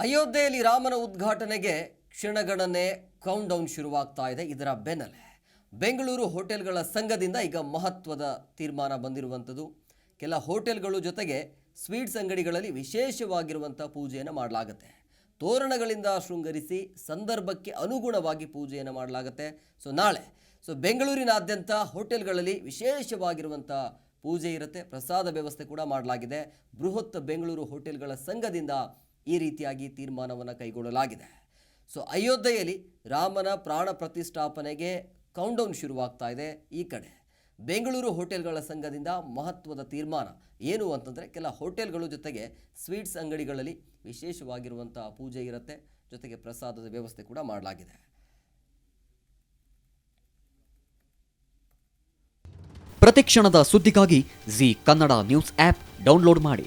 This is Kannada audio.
ಅಯೋಧ್ಯೆಯಲ್ಲಿ ರಾಮನ ಉದ್ಘಾಟನೆಗೆ ಕ್ಷಣಗಣನೆ ಕೌಂಟ್ ಡೌನ್ ಶುರುವಾಗ್ತಾ ಇದೆ. ಇದರ ಬೆನ್ನಲ್ಲೇ ಬೆಂಗಳೂರು ಹೋಟೆಲ್ಗಳ ಸಂಘದಿಂದ ಈಗ ಮಹತ್ವದ ತೀರ್ಮಾನ ಬಂದಿರುವಂಥದ್ದು. ಕೆಲ ಹೋಟೆಲ್ಗಳು ಜೊತೆಗೆ ಸ್ವೀಟ್ಸ್ ಅಂಗಡಿಗಳಲ್ಲಿ ವಿಶೇಷವಾಗಿರುವಂಥ ಪೂಜೆಯನ್ನು ಮಾಡಲಾಗುತ್ತೆ. ತೋರಣಗಳಿಂದ ಶೃಂಗರಿಸಿ ಸಂದರ್ಭಕ್ಕೆ ಅನುಗುಣವಾಗಿ ಪೂಜೆಯನ್ನು ಮಾಡಲಾಗುತ್ತೆ. ಸೊ, ನಾಳೆ, ಸೊ, ಬೆಂಗಳೂರಿನಾದ್ಯಂತ ಹೋಟೆಲ್ಗಳಲ್ಲಿ ವಿಶೇಷವಾಗಿರುವಂಥ ಪೂಜೆ ಇರುತ್ತೆ. ಪ್ರಸಾದ ವ್ಯವಸ್ಥೆ ಕೂಡ ಮಾಡಲಾಗಿದೆ. ಬೃಹತ್ ಬೆಂಗಳೂರು ಹೋಟೆಲ್ಗಳ ಸಂಘದಿಂದ ಈ ರೀತಿಯಾಗಿ ತೀರ್ಮಾನವನ್ನು ಕೈಗೊಳ್ಳಲಾಗಿದೆ. ಸೊ ಅಯೋಧ್ಯೆಯಲ್ಲಿ ರಾಮನ ಪ್ರಾಣ ಪ್ರತಿಷ್ಠಾಪನೆಗೆ ಕೌಂಟೌನ್ ಶುರುವಾಗ್ತಾ ಇದೆ ಈ ಕಡೆ. ಬೆಂಗಳೂರು ಹೋಟೆಲ್ಗಳ ಸಂಘದಿಂದ ಮಹತ್ವದ ತೀರ್ಮಾನ ಏನು ಅಂತಂದರೆ, ಕೆಲ ಹೋಟೆಲ್ಗಳು ಜೊತೆಗೆ ಸ್ವೀಟ್ಸ್ ಅಂಗಡಿಗಳಲ್ಲಿ ವಿಶೇಷವಾಗಿರುವಂಥ ಪೂಜೆ ಇರುತ್ತೆ. ಜೊತೆಗೆ ಪ್ರಸಾದದ ವ್ಯವಸ್ಥೆ ಕೂಡ ಮಾಡಲಾಗಿದೆ. ಪ್ರತಿಕ್ಷಣದ ಸುದ್ದಿಗಾಗಿ Zee Kannada news app download ಮಾಡಿ.